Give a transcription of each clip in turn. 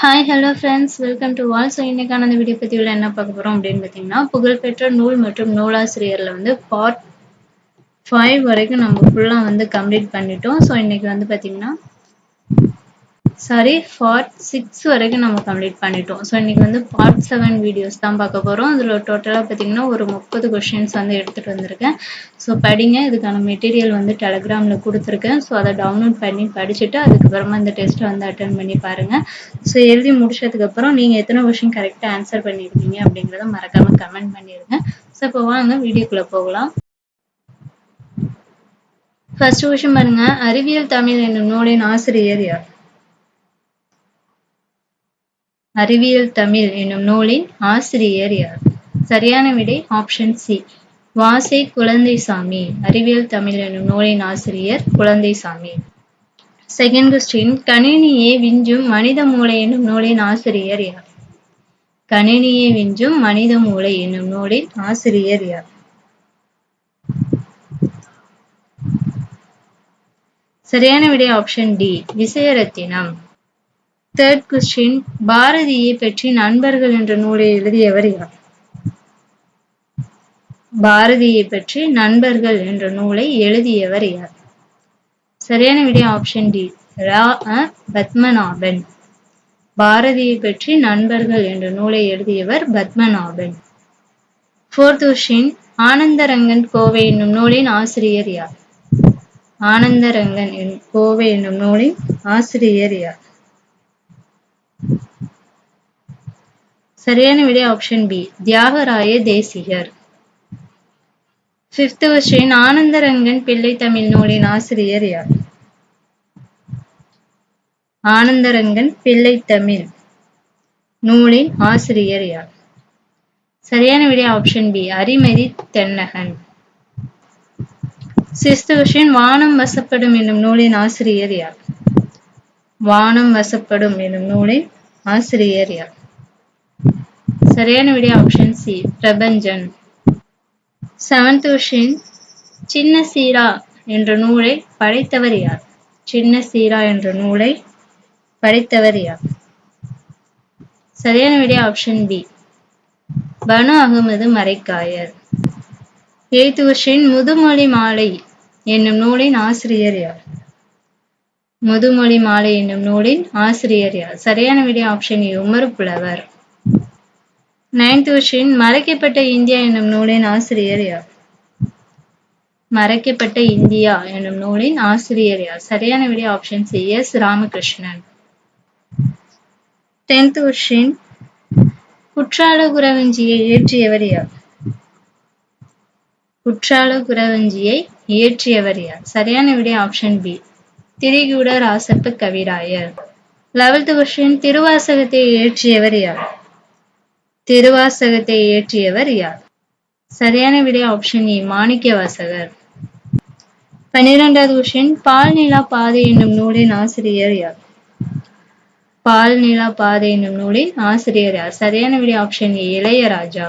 Hi hello friends welcome to wall so இன்னைக்கான அந்த video பதிவில் என்ன பார்க்க போகிறோம் அப்படின்னு பார்த்தீங்கன்னா புகழ்பெற்ற நூல் மற்றும் நூலாசிரியரில் வந்து பார்ட் ஃபைவ் வரைக்கும் நம்ம ஃபுல்லாக வந்து கம்ப்ளீட் பண்ணிட்டோம். ஸோ இன்னைக்கு வந்து பார்த்தீங்கன்னா சாரி பார்ட் சிக்ஸ் வரைக்கும் நம்ம கம்ப்ளீட் பண்ணிட்டோம். ஸோ இன்றைக்கி வந்து பார்ட் செவன் வீடியோஸ் தான் பார்க்க போகிறோம் அதில் டோட்டலாக பார்த்தீங்கன்னா ஒரு முப்பது கொஷின்ஸ் வந்து எடுத்துகிட்டு வந்திருக்கேன். ஸோ படிங்க. இதுக்கான மெட்டீரியல் வந்து டெலகிராமில் கொடுத்துருக்கேன். ஸோ அதை டவுன்லோட் பண்ணி படிச்சுட்டு அதுக்கப்புறமா இந்த டெஸ்ட்டை வந்து அட்டன் பண்ணி பாருங்கள் ஸோ எழுதி முடிச்சதுக்கப்புறம் நீங்கள் எத்தனை கொஷின் கரெக்டாக ஆன்சர் பண்ணியிருக்கீங்க அப்படிங்கிறத மறக்காமல் கமெண்ட் பண்ணிடுங்க ஸோ இப்போ வாங்க வீடியோக்குள்ளே போகலாம். ஃபர்ஸ்ட் கொஷின் பாருங்க. அறிவியல் தமிழ் என்னும் நூலின் ஆசிரியர் யார்? அறிவியல் தமிழ் என்னும் நூலின் ஆசிரியர் யார்? சரியான விடை ஆப்ஷன் சி வாசை குழந்தைசாமி. அறிவியல் தமிழ் என்னும் நூலின் ஆசிரியர் குழந்தைசாமி. செகண்ட் கொஸ்டின் கணினியை விஞ்சும் மனித மூளை என்னும் நூலின் ஆசிரியர் யார்? கணினியை விஞ்சும் மனித மூளை என்னும் நூலின் ஆசிரியர் யார்? சரியான விடை option D Visayarathinam. Third question பாரதியை பற்றி நண்பர்கள் என்ற நூலை எழுதியவர் யார்? பாரதியை பற்றி நண்பர்கள் என்ற நூலை எழுதியவர் யார்? சரியான விடை ஆப்ஷன் டி ரா பத்மநாபன். பாரதியை பற்றி நண்பர்கள் என்ற நூலை எழுதியவர் பத்மநாபன். ஃபோர்த் கொஸ்டின் ஆனந்தரங்கன் கோவை என்னும் நூலின் ஆசிரியர் யார்? ஆனந்தரங்கன் கோவை என்னும் நூலின் ஆசிரியர் யார்? சரியான விடை option B Thiyagaraya Desikar. Fifth question Anandarangan Pillai Tamil நூலின் ஆசிரியர் யார்? ஆனந்தரங்கன் பிள்ளை தமிழ் நூலின் ஆசிரியர் யார்? சரியான விடை option B Arimathi Thennagan. Sixth question வானம் வசப்படும் என்னும் நூலின் ஆசிரியர் யார்? வானம் வசப்படும் என்னும் நூலின் ஆசிரியர் யார்? சரியான விடை option C Prabanjan seventh question Chinna Seera என்ற நூலை படைத்தவர் யார் சின்ன சீரா என்ற நூலை படைத்தவர் யார் சரியான விடை option B Banu Ahmed Maraikayar eighth question முதுமொழி மாலை என்னும் நூலின் ஆசிரியர் யார் முதுமொழி மாலை என்னும் நூலின் ஆசிரியர் யார் சரியான விடை option A Umar Pulavar ninth question மறைக்கப்பட்ட இந்தியா என்னும் நூலின் ஆசிரியர் யார்? மறைக்கப்பட்ட இந்தியா என்னும் நூலின் ஆசிரியர் யார்? சரியான விடை option C S Ramakrishnan. Tenth question Kutrala குரவஞ்சியை இயற்றியவர் யார்? குற்றால குரவஞ்சியை இயற்றியவர் யார்? சரியான விடை ஆப்ஷன் பி திரிகூட ராசப்ப கவிராயர். லெவல்த் கொஸ்டின் திருவாசகத்தை இயற்றியவர் யார்? திருவாசகத்தை இயற்றியவர் யார்? சரியான விடை ஆப்ஷன் ஏ e, மாணிக்க வாசகர் பன்னிரெண்டாவது கொஸ்டின் பால் நிலா பாதை என்னும் நூலின் ஆசிரியர் யார்? பால் நிலா பாதை என்னும் நூலின் ஆசிரியர் யார்? சரியான விடை ஆப்ஷன் ஏ e, இளையராஜா.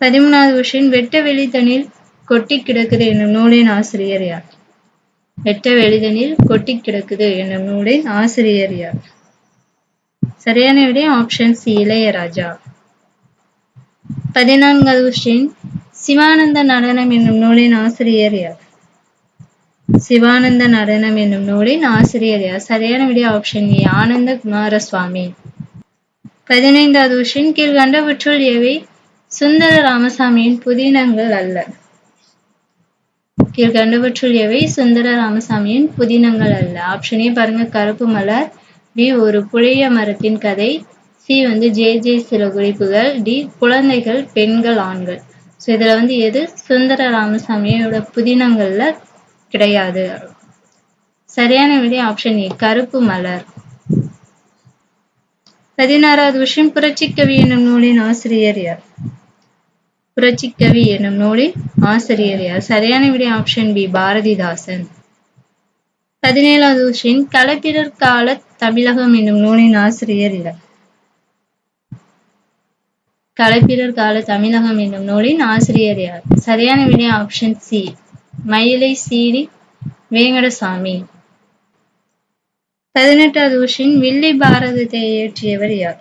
பதிமூணாவது கொஸ்டின் வெட்ட வெளித்தனில் கொட்டி கிடக்குது என்னும் நூலின் ஆசிரியர் யார்? வெட்ட வெளிதனில் கொட்டி கிடக்குது என்னும் நூலின் ஆசிரியர் யார்? சரியான விடை ஆப்ஷன் சி இளையராஜா பதினான்காவது கொஸ்டின் சிவானந்த நடனம் என்னும் நூலின் ஆசிரியர் யார்? சிவானந்த நடனம் என்னும் நூலின் ஆசிரியர் யார்? சரியான விடை ஆப்ஷன் ஏ ஆனந்த குமாரசுவாமி பதினைந்தாவது கொஸ்டின் கீழ்கண்டவற்றுள் எவை சுந்தர ராமசாமியின் புதினங்கள் அல்ல. கீழ்கண்டவற்றுள் எவை சுந்தர ராமசாமியின் புதினங்கள் அல்ல. ஆப்ஷனே பாருங்க கருப்பு மலர் பி ஒரு புளிய மரத்தின் கதை. சி வந்து ஜே ஜே சில குறிப்புகள். டி குழந்தைகள் பெண்கள் ஆண்கள். ஸோ இதில் வந்து எது? சுந்தர ராமசாமியோட புதினங்கள்ல கிடையாது. சரியான விடை ஆப்ஷன் ஏ கருப்பு மலர். பதினாறாவது விஷயம் புரட்சிக்கவி என்னும் நூலின் ஆசிரியர் யார்? புரட்சிக்கவி என்னும் நூலின் ஆசிரியர் யார்? சரியான விடை ஆப்ஷன் பி பாரதிதாசன். பதினேழாவது விஷயம் களப்பிரர் கால தமிழகம் என்னும் நூலின் ஆசிரியர் இவர். களப்பிரர் கால தமிழகம் என்னும் நூலின் ஆசிரியர் யார்? சரியான விடை ஆப்ஷன் சி மயிலை சீடி வேங்கடசாமி. பதினெட்டாவது விஷயம் வில்லி பாரதத்தை இயற்றியவர் யார்?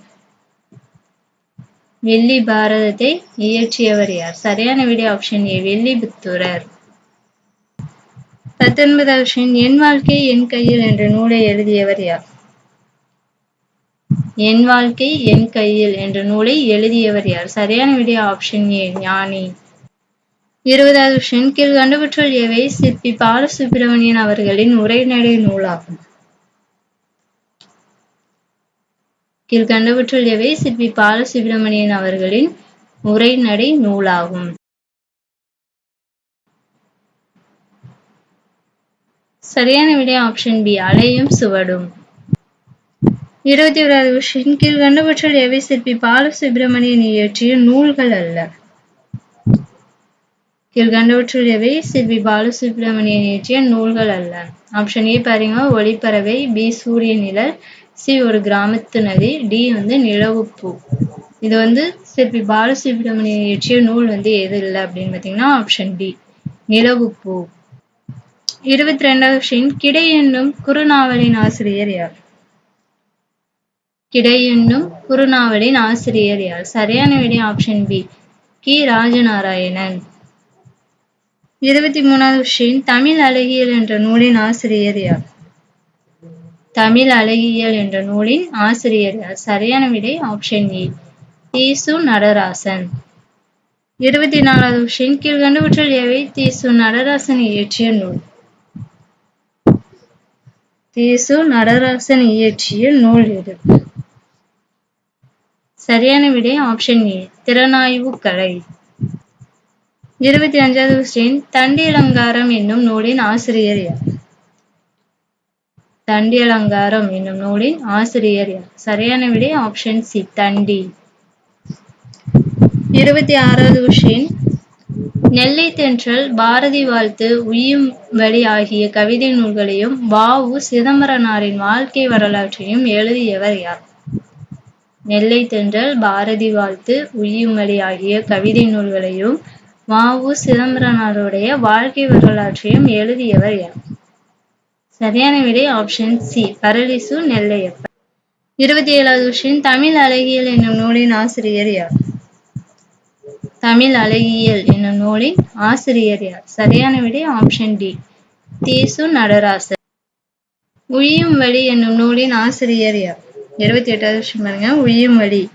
வெள்ளி பாரதத்தை இயற்றியவர் யார்? சரியான விடை ஆப்ஷன் ஏ வெள்ளி புத்தூரர். பத்தொன்பதாவது கொஸ்டின் என் வாழ்க்கை என் கையில் என்ற நூலை எழுதியவர் யார்? என் வாழ்க்கை என் கையில் என்ற நூலை எழுதியவர் யார்? சரியான விடை ஆப்ஷன் ஏ ஞானி. இருபதாவது கொஸ்டின் கீழ் கண்டுபற்றுள் எவை? சிற்பி பாலசுப்பிரமணியன் அவர்களின் உரைநடை நூலாகும். கீழ் கீழ்கண்டவற்றுள் எவை? சிற்பி பாலசுப்பிரமணியன் அவர்களின் உரைநடை நூலாகும். சரியான விடை ஆப்ஷன் பி அலையும் சுவடும் இருபத்தி ஓராவது விஷயம் கீழ் கண்டவற்றுள் எவை சிற்பி பாலசுப்பிரமணியன் இயற்றிய நூல்கள் அல்ல கீழ்கண்டவற்றுள் எவை சிற்பி பாலசுப்பிரமணியன் இயற்றிய நூல்கள் அல்ல ஆப்ஷன் ஏ பாருங்க ஒளிப்பறவை பி சூரிய நிழல் சி ஒரு கிராமத்து நதி டி வந்து நிலவுப்பூ இது வந்து சிற்பி பாலசுப்ரமணியன் இயற்றிய நூல் வந்து எது இல்லை அப்படின்னு பார்த்தீங்கன்னா ஆப்ஷன் டி நிலவுப்பூ இருபத்தி ரெண்டாவது விஷயம் கிடை என்னும் குறுநாவலின் ஆசிரியர் யார்? கிடை என்னும் குறுநாவலின் ஆசிரியர் யார்? சரியான விடை ஆப்ஷன் பி கி. ராஜநாராயணன். இருபத்தி மூணாவது விஷயம் தமிழ் அழகியல் என்ற நூலின் ஆசிரியர் யார்? தமிழ் அழகியல் என்ற நூலின் ஆசிரியர் யார்? சரியான விடை ஆப்ஷன் ஏ தீசு நடராசன். இருபத்தி நாலாவது விஷயம் கீழ்கண்டவற்றில் எவை தீசு நடராசன் இயற்றிய நூல். தீசு நடராசன் இயற்றிய நூல் எது சரியான விடை ஆப்ஷன் ஏ திறனாய்வு கலை. இருபத்தி அஞ்சாவது கொஸ்டின் தண்டி அலங்காரம் என்னும் நூலின் ஆசிரியர் யார்? தண்டி அலங்காரம் என்னும் நூலின் ஆசிரியர் யார்? சரியான விடை ஆப்ஷன் சி தண்டி. இருபத்தி ஆறாவது கொஸ்டின் நெல்லை தென்றல் பாரதி வாழ்த்து உயும் வழி ஆகிய கவிதை நூல்களையும் வாவு சிதம்பரனாரின் வாழ்க்கை வரலாற்றையும் எழுதியவர் யார்? நெல்லை தென்றல் பாரதி வாழ்த்து உயும் வழி ஆகிய கவிதை நூல்களையும் வாவு சிதம்பரனாருடைய வாழ்க்கை வரலாற்றையும் எழுதியவர் யார்? சரியான விடை ஆப்ஷன் சி பரளிசு நெல்லையப்ப இருபத்தி ஏழாவது கொஸ்டின் தமிழ் அழகியல் என்னும் நூலின் ஆசிரியர் யார்? தமிழ் அழகியல் என்னும் நூலின் ஆசிரியர் யார்? சரியான விடை ஆப்ஷன் டி தீசு நடராசர். உழியும் வழி என்னும் நூலின் ஆசிரியர் யார்? இருபத்தி எட்டாவது வருஷம் பாருங்க. உழியும் வழி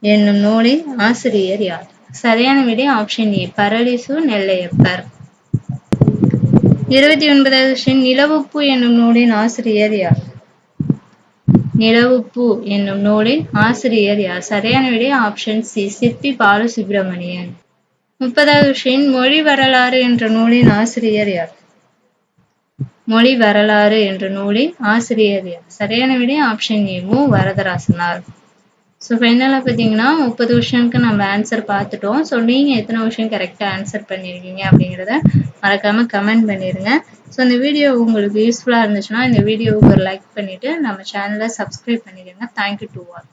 என்னும் நூலின் ஆசிரியர் யார்? சரியான விடை ஆப்ஷன் ஏ பரளிசு நெல்லையப்பர். இருபத்தி ஒன்பதாவது நிலவுப்பு என்னும் நூலின் ஆசிரியர் யார்? நிலவுப்பூ என்னும் நூலின் ஆசிரியர் யார்? சரியான விடை ஆப்ஷன் சி சிப்பி பாலசுப்பிரமணியன் முப்பதாவது விஷயம் மொழி வரலாறு என்ற நூலின் ஆசிரியர் யார்? மொழி வரலாறு என்ற நூலின் ஆசிரியர் யார்? சரியான விடை ஆப்ஷன் ஏ மு. வரதராசனார். ஸோ ஃபைனலாக பார்த்தீங்கன்னா முப்பது கொஷனுக்கு நம்ம ஆன்சர் பார்த்துட்டோம். ஸோ நீங்கள் எத்தனை கொஷின் கரெக்டாக ஆன்சர் பண்ணியிருக்கீங்க அப்படிங்கிறத மறக்காமல் கமெண்ட் பண்ணிடுங்க ஸோ இந்த வீடியோ உங்களுக்கு யூஸ்ஃபுல்லாக இருந்துச்சுன்னா இந்த வீடியோவுக்கு ஒரு லைக் பண்ணிவிட்டு நம்ம சேனலை சப்ஸ்கிரைப் பண்ணிடுங்க. Thank you to all